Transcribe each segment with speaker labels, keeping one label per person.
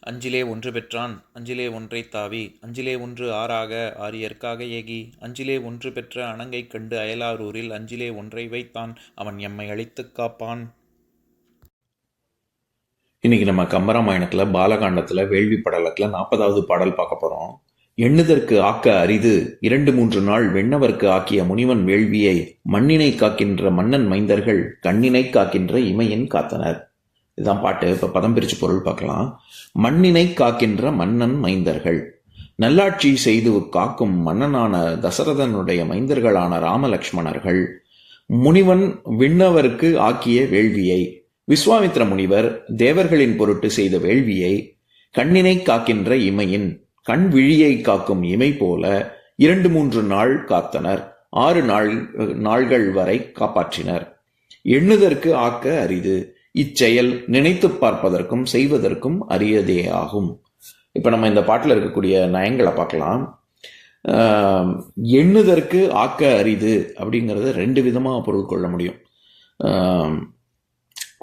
Speaker 1: அஞ்சிலே ஒன்று பெற்றான் அஞ்சிலே ஒன்றை தாவி அஞ்சிலே ஒன்று ஆறாக ஆரியற்காக ஏகி அஞ்சிலே ஒன்று பெற்ற அணங்கை கண்டு அயலாரூரில் அஞ்சிலே ஒன்றை வைத்தான் அவன் எம்மை அழித்துக் காப்பான்.
Speaker 2: இன்னைக்கு நம்ம கம்பராமாயணத்துல பாலகாண்டத்தில் வேள்வி படலத்தில் நாற்பதாவது பாடல் பார்க்க போறோம். எண்ணுதற்கு ஆக்க அரிது இரண்டு மூன்று நாள் வெண்ணவர்க்கு ஆக்கிய முனிவன் வேள்வியை மண்ணினை காக்கின்ற மன்னன் மைந்தர்கள் கண்ணினை காக்கின்ற இமையின் காத்தனர். இதுதான் பாட்டு. இப்போ பதம் பிரிச்சு பொருள் பார்க்கலாம். மண்ணினை காக்கின்ற மன்னன் மைந்தர்கள். நல்லாட்சி செய்து காக்கும் மன்னனான தசரதனுடைய மைந்தர்களான ராமலக்ஷ்மணர்கள். முனிவன் விண்ணவருக்கு ஆக்கிய வேள்வியை. விஸ்வாமித்ர முனிவர் தேவர்களின் பொருட்டு செய்த வேள்வியை. கண்ணினை காக்கின்ற இமையின் கண் விழியை காக்கும் இமை போல இரண்டு மூன்று நாள் காத்தனர். ஆறு நாள் நாள்கள் வரை காப்பாற்றினர். எண்ணுதற்கு ஆக்க அரிது. இச்செயல் நினைத்து பார்ப்பதற்கும் செய்வதற்கும் அரியதே ஆகும். இப்போ நம்ம இந்த பாட்டில் இருக்கக்கூடிய நயங்களை பார்க்கலாம். எண்ணுதற்கு ஆக்க அரிது அப்படிங்கிறத ரெண்டு விதமாக பொருள் கொள்ள முடியும்.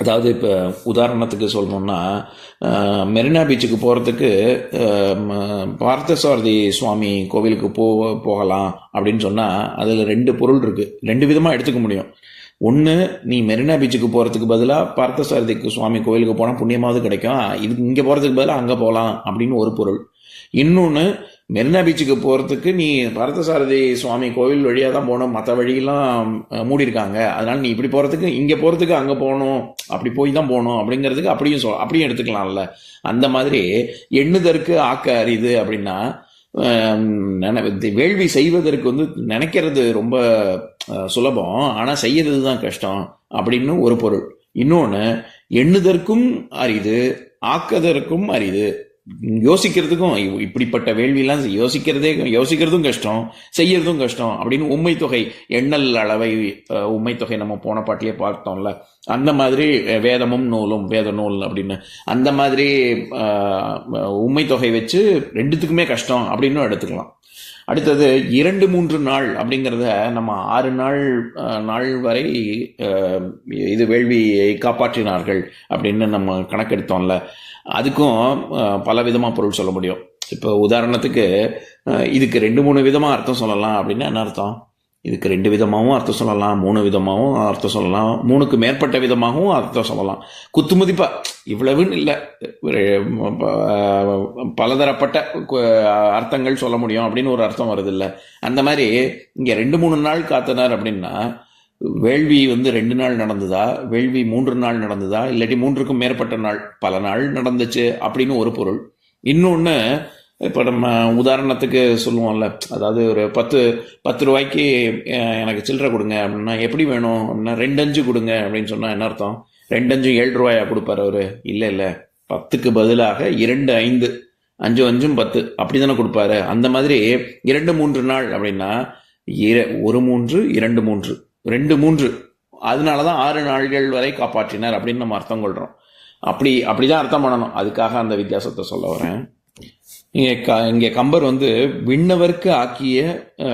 Speaker 2: அதாவது இப்போ உதாரணத்துக்கு சொல்லணும்னா மெரினா பீச்சுக்கு போகிறதுக்கு பார்த்தசாரதி சுவாமி கோவிலுக்கு போ போகலாம் அப்படின்னு சொன்னால் அதில் ரெண்டு பொருள் இருக்குது ரெண்டு விதமாக எடுத்துக்க முடியும். ஒன்று நீ மெரினா பீச்சுக்கு போகிறதுக்கு பதிலாக பார்த்தசாரதிக்கு சுவாமி கோவிலுக்கு போனால் புண்ணியமாவது கிடைக்கும். இது இங்கே போகிறதுக்கு பதிலாக அங்கே போகலாம் அப்படின்னு ஒரு பொருள். இன்னொன்று மெரினா பீச்சுக்கு போகிறதுக்கு நீ பார்த்தசாரதி சுவாமி கோவில் வழியாக தான் போகணும். மற்ற வழியெல்லாம் மூடியிருக்காங்க. அதனால் நீ இப்படி போகிறதுக்கு இங்கே போகிறதுக்கு அங்கே போகணும். அப்படி போய் தான் போகணும் அப்படிங்கிறதுக்கு அப்படியும் சொல் அப்படியும் எடுத்துக்கலாம்ல. அந்த மாதிரி எண்ணுதற்கு ஆக்க அறியுது அப்படின்னா வேள்வி செய்வதற்கு வந்து நினைக்கிறது ரொம்ப சுலபம். ஆனால் செய்யறது தான் கஷ்டம் அப்படின்னு ஒரு பொருள். இன்னொன்று எண்ணுதற்கும் அரிது ஆக்கதற்கும் அரிது. யோசிக்கிறதுக்கும் இப்படிப்பட்ட வேள்வியெல்லாம் யோசிக்கிறதே யோசிக்கிறதும் கஷ்டம் செய்யறதும் கஷ்டம். அப்படின்னு உண்மை தொகை எண்ணல் அளவை உண்மை தொகை நம்ம போன பாட்டிலே பார்த்தோம்ல. அந்த மாதிரி வேதமும் நூலும் வேத நூல் அப்படின்னு. அந்த மாதிரி உண்மை தொகை வச்சு ரெண்டுத்துக்குமே கஷ்டம் அப்படின்னு எடுத்துக்கலாம். அடுத்தது இரண்டு மூன்று நாள் அப்படிங்கிறத நம்ம ஆறு நாள் நாள் வரை இது வேள்வியை காப்பாற்றினார்கள் அப்படின்னு நம்ம கணக்கெடுத்தோம்ல. அதுக்கும் பல விதமாக பொருள் சொல்ல முடியும். இப்போ உதாரணத்துக்கு இதுக்கு ரெண்டு மூணு விதமாக அர்த்தம் சொல்லலாம் அப்படின்னா என்ன அர்த்தம்? இதுக்கு ரெண்டு விதமாகவும் அர்த்தம் சொல்லலாம் மூணு விதமாகவும் அர்த்தம் சொல்லலாம் மூணுக்கு மேற்பட்ட விதமாகவும் அர்த்தம் சொல்லலாம். குத்துமதிப்பா இவ்வளவுன்னு இல்லை. பலதரப்பட்ட அர்த்தங்கள் சொல்ல முடியும் அப்படின்னு ஒரு அர்த்தம் வருது இல்லை அந்த மாதிரி இங்கே ரெண்டு மூணு நாள் காத்தனார் அப்படின்னா வேள்வி வந்து ரெண்டு நாள் நடந்ததா? வேள்வி மூன்று நாள் நடந்ததா? இல்லாட்டி மூன்றுக்கும் மேற்பட்ட நாள் பல நாள் நடந்துச்சு அப்படின்னு ஒரு பொருள். இன்னொன்று இப்போ நம்ம உதாரணத்துக்கு சொல்லுவோம்ல. அதாவது ஒரு பத்து பத்து ரூபாய்க்கு எனக்கு சில்லறை கொடுங்க அப்படின்னா எப்படி வேணும் அப்படின்னா ரெண்டு அஞ்சு கொடுங்க அப்படின்னு சொன்னால் என்ன அர்த்தம்? ரெண்டு அஞ்சு ஏழு ரூபாயா கொடுப்பாரு அவர்? இல்லை இல்லை. பத்துக்கு பதிலாக இரண்டு ஐந்து அஞ்சு அஞ்சும் பத்து. அப்படி தானே கொடுப்பாரு. அந்த மாதிரி இரண்டு மூன்று நாள் அப்படின்னா இர- ஒரு மூன்று இரண்டு மூன்று. ரெண்டு மூன்று. அதனால தான் ஆறு நாள்கள் வரை காப்பாற்றினார் அப்படின்னு நம்ம அர்த்தம் கொள்கிறோம் அப்படி அப்படி தான் அர்த்தம் பண்ணணும். அதுக்காக அந்த வித்தியாசத்தை சொல்ல வரேன். இங்கே க இங்கே கம்பர் வந்து விண்ணவருக்கு ஆக்கிய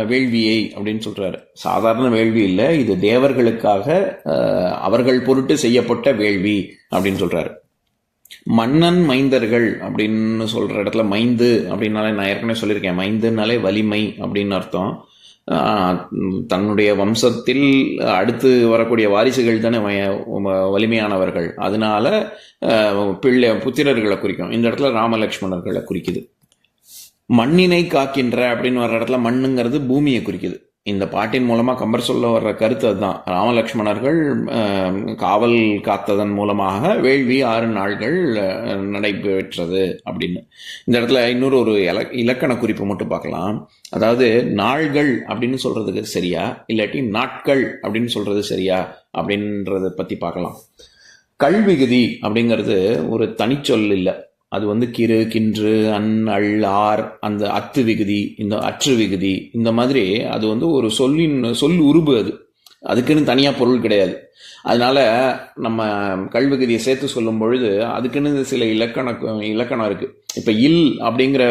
Speaker 2: வேள்வியை அப்படின்னு சொல்கிறாரு சாதாரண வேள்வி இல்லை இது தேவர்களுக்காக அவர்கள் பொருட்டு செய்யப்பட்ட வேள்வி அப்படின்னு சொல்கிறாரு மன்னன் மைந்தர்கள் அப்படின்னு சொல்கிற இடத்துல மைந்து அப்படின்னாலே நான் ஏற்கனவே சொல்லியிருக்கேன். மைந்துனாலே வலிமை அப்படின்னு அர்த்தம். தன்னுடைய வம்சத்தில் அடுத்து வரக்கூடிய வாரிசுகள் தானே வலிமையானவர்கள். அதனால பிள்ளை புத்திரர்களை குறிக்கும். இந்த இடத்துல ராமலக்ஷ்மணர்களை குறிக்குது. மண்ணினை காக்கின்ற அப்படின்னு வர்ற இடத்துல மண்ணுங்கிறது பூமியை குறிக்குது. இந்த பாட்டின் மூலமா கம்பர் சொல்ல வர்ற கருத்து அதுதான். ராமலக்ஷ்மணர்கள் காவல் காத்ததன் மூலமாக வேள்வி ஆறு நாள்கள் நடைபெற்றது அப்படின்னு. இந்த இடத்துல இன்னொரு ஒரு இலக்கண குறிப்பு மட்டும் பார்க்கலாம். அதாவது நாள்கள் அப்படின்னு சொல்றதுக்கு சரியா? இல்லாட்டி நாட்கள் அப்படின்னு சொல்றது சரியா? அப்படின்றத பத்தி பார்க்கலாம். கல்விகுதி அப்படிங்கிறது ஒரு தனிச்சொல் இல்லை. அது வந்து கிறு கின்று அன் அள் ஆர் அந்த அத்து விகுதி இந்த அற்று விகுதி இந்த மாதிரி அது வந்து ஒரு சொல்லின் சொல் உருபு அது. அதுக்குன்னு தனியாக பொருள் கிடையாது. அதனால நம்ம கல்விகுதியை சேர்த்து சொல்லும் பொழுது அதுக்குன்னு சில இலக்கண இலக்கணம் இருக்குது இப்போ இல் அப்படிங்கிற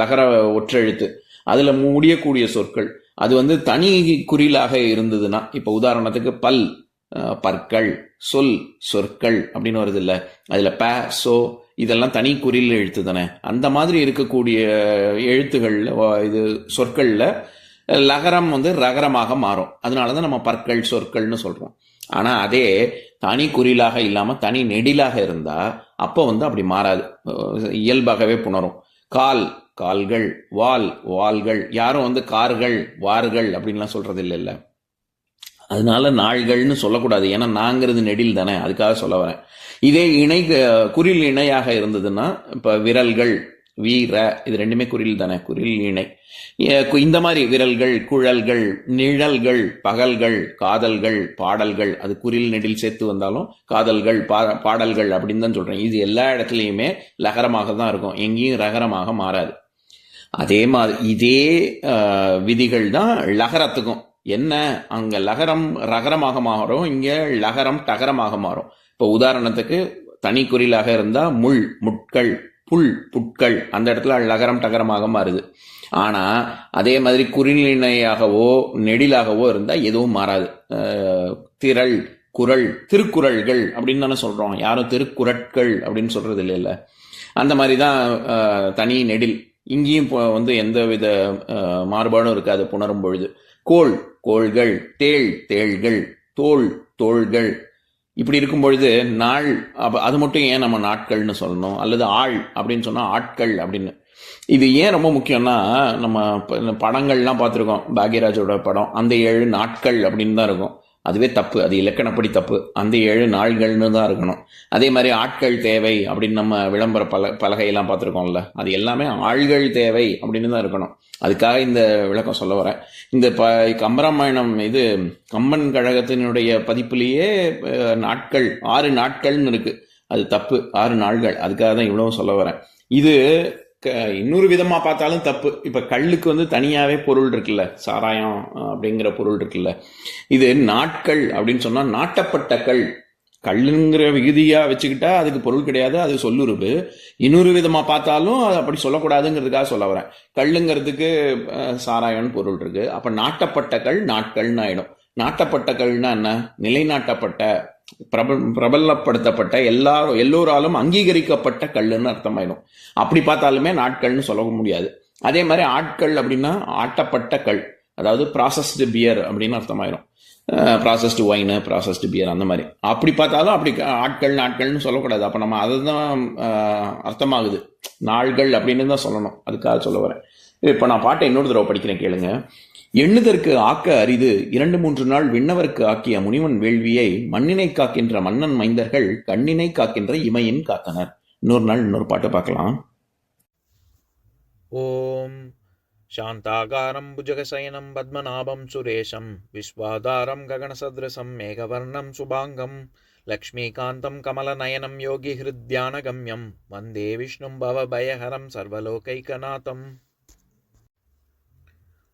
Speaker 2: லகர ஒற்றெழுத்து அதில் முடியக்கூடிய சொற்கள் அது வந்து தனி குறிலாக இருந்ததுன்னா இப்போ உதாரணத்துக்கு பல் பற்கள் சொல் சொற்கள் அப்படின்னு வருது இல்லை. அதில் ப சோ இதெல்லாம் தனி குறியில் எழுத்து தானே அந்த மாதிரி இருக்கக்கூடிய எழுத்துகளில் இது சொற்களில் லகரம் வந்து ரகரமாக மாறும். அதனால தான் நம்ம பற்கள் சொற்கள்னு சொல்கிறோம் ஆனால் அதே தனி குறிலாக இல்லாமல் தனி நெடிலாக இருந்தால் அப்போ வந்து அப்படி மாறாது. இயல்பாகவே புணரும். கால் கால்கள் வால் வால்கள் யாரும் வந்து கார்கள் வார்கள் அப்படின்லாம் சொல்கிறது இல்லைல்ல அதனால நாள்கள்னு சொல்லக்கூடாது. ஏன்னா நாங்கிறது நெடில் தானே. அதுக்காக சொல்ல வரேன். இதே இணை குரில் குறில் இணையாக இருந்ததுன்னா இப்போ விரல்கள் வீர இது ரெண்டுமே குறில் தானே. குறில் இணை. கு- இந்த மாதிரி விரல்கள் குழல்கள் நிழல்கள் பகல்கள் காதல்கள் பாடல்கள் அது குறில் நெடில் சேர்த்து வந்தாலும் காதல்கள் பா பாடல்கள் அப்படின்னு தான் சொல்கிறேன் இது எல்லா இடத்துலையுமே லகரமாக தான் இருக்கும். எங்கேயும் ரகரமாக மாறாது. அதே மாதிரி இதே விதிகள் தான் லகரத்துக்கும். என்ன? அங்கே லகரம் ரகரமாக மாறும் இங்கே லகரம் டகரமாக மாறும். இப்போ உதாரணத்துக்கு தனி குறிலாக முள் முட்கள் புல் புட்கள் அந்த இடத்துல லகரம் டகரமாக மாறுது. ஆனால் அதே மாதிரி குறிநிலையாகவோ நெடிலாகவோ இருந்தால் எதுவும் மாறாது. திரள் குரல் திருக்குறள்கள் அப்படின்னு தானே சொல்கிறோம் யாரும் திருக்குறட்கள் அப்படின்னு சொல்கிறது இல்லைல்ல. அந்த மாதிரி தான் தனி நெடில். இங்கேயும் இப்போ வந்து எந்த வித மாறுபாடும் இருக்காது புணரும் பொழுது. கோள் கோள்கள் தேள் தேள்கள் தோள் தோள்கள். இப்படி இருக்கும் பொழுது நாள் அது மட்டும் ஏன் நம்ம நாட்கள்னு சொல்லணும்? அல்லது ஆள் அப்படின்னு சொன்னால் ஆட்கள் அப்படின்னு. இது ஏன் ரொம்ப முக்கியம்னா நம்ம இந்த படங்கள்லாம் பார்த்துருக்கோம். பாக்யராஜோட படம் அந்த ஏழு நாட்கள் அப்படின்னு தான் இருக்கும். அதுவே தப்பு. அது இலக்கணப்படி தப்பு. அந்த ஏழு நாள்கள்னு தான் இருக்கணும். அதே மாதிரி ஆட்கள் தேவை அப்படின்னு நம்ம விளம்பர பல பலகையெல்லாம் பார்த்துருக்கோம்ல. அது எல்லாமே ஆள்கள் தேவை அப்படின்னு தான் இருக்கணும். அதுக்காக இந்த விளக்கம் சொல்ல வரேன். இந்த ப கம்பராமாயணம் இது கம்பன் கழகத்தினுடைய பதிப்புலேயே நாட்கள் ஆறு நாட்கள்னு இருக்குது அது தப்பு. ஆறு நாள்கள். அதுக்காக தான் இவ்வளவு சொல்ல வரேன். இது இன்னொரு விதமாக பார்த்தாலும் தப்பு. இப்போ கல்லுக்கு வந்து தனியாகவே பொருள் இருக்குல்ல சாராயம் அப்படிங்கிற பொருள் இருக்குல்ல. இது நாட்கள் அப்படின்னு சொன்னால் நாட்டப்பட்ட கல். கல்லுங்கிற விகுதியாக வச்சுக்கிட்டா அதுக்கு பொருள் கிடையாது அது சொல்லுருவு. இன்னொரு விதமாக பார்த்தாலும் அது அப்படி சொல்லக்கூடாதுங்கிறதுக்காக சொல்ல வரேன். கல்லுங்கிறதுக்கு சாராயம்னு பொருள் இருக்குது அப்போ நாட்டப்பட்ட கல் நாட்கள்னு ஆகிடும் நாட்டப்பட்ட கல்னா என்ன? நிலைநாட்டப்பட்ட பிரபல பிரபலப்படுத்தப்பட்ட எல்லா எல்லோராலும் அங்கீகரிக்கப்பட்ட கல்லுன்னு அர்த்தமாயிடும். அப்படி பார்த்தாலுமே நாட்கள்னு சொல்ல முடியாது. அதே மாதிரி ஆட்கள் அப்படின்னா ஆட்டப்பட்ட கல். அதாவது ப்ராசஸ்டு பியர் அப்படின்னு அர்த்தமாயிரும் ப்ராசஸ்டு ஒயின் ப்ராசஸ்டு பியர் அந்த மாதிரி. அப்படி பார்த்தாலும் அப்படி ஆட்கள் நாட்கள்னு சொல்லக்கூடாது. அப்போ நம்ம அதுதான் தான் அர்த்தமாகுது. நாள்கள் அப்படின்னு தான் சொல்லணும். அதுக்காக சொல்ல வரேன். இப்போ நான் பாட்டை இன்னொரு தடவை படிக்கிறேன் கேளுங்க. எண்ணுதற்கு ஆக்க அரிது. இரண்டு மூன்று நாள் விண்ணவர்க்கு ஆக்கிய முனிவன் வேள்வியை மண்ணினை காக்கின்ற மன்னன் மைந்தர்கள் கண்ணினை காக்கின்ற இமையின் காத்தனர். இன்னொரு நாள் இன்னொரு பாட்டு பார்க்கலாம்.
Speaker 1: ஓம் शान्ताकारं भुजगशयनं पद्मनाभं सुरेशं विश्वाधारं गगनसदृशं मेघवर्णं शुभाङ्गं लक्ष्मीकान्तं कमलनयनं योगिहृद्यानगम्यं वन्दे विष्णुं भवभयहरं सर्वलोकैकनाथम्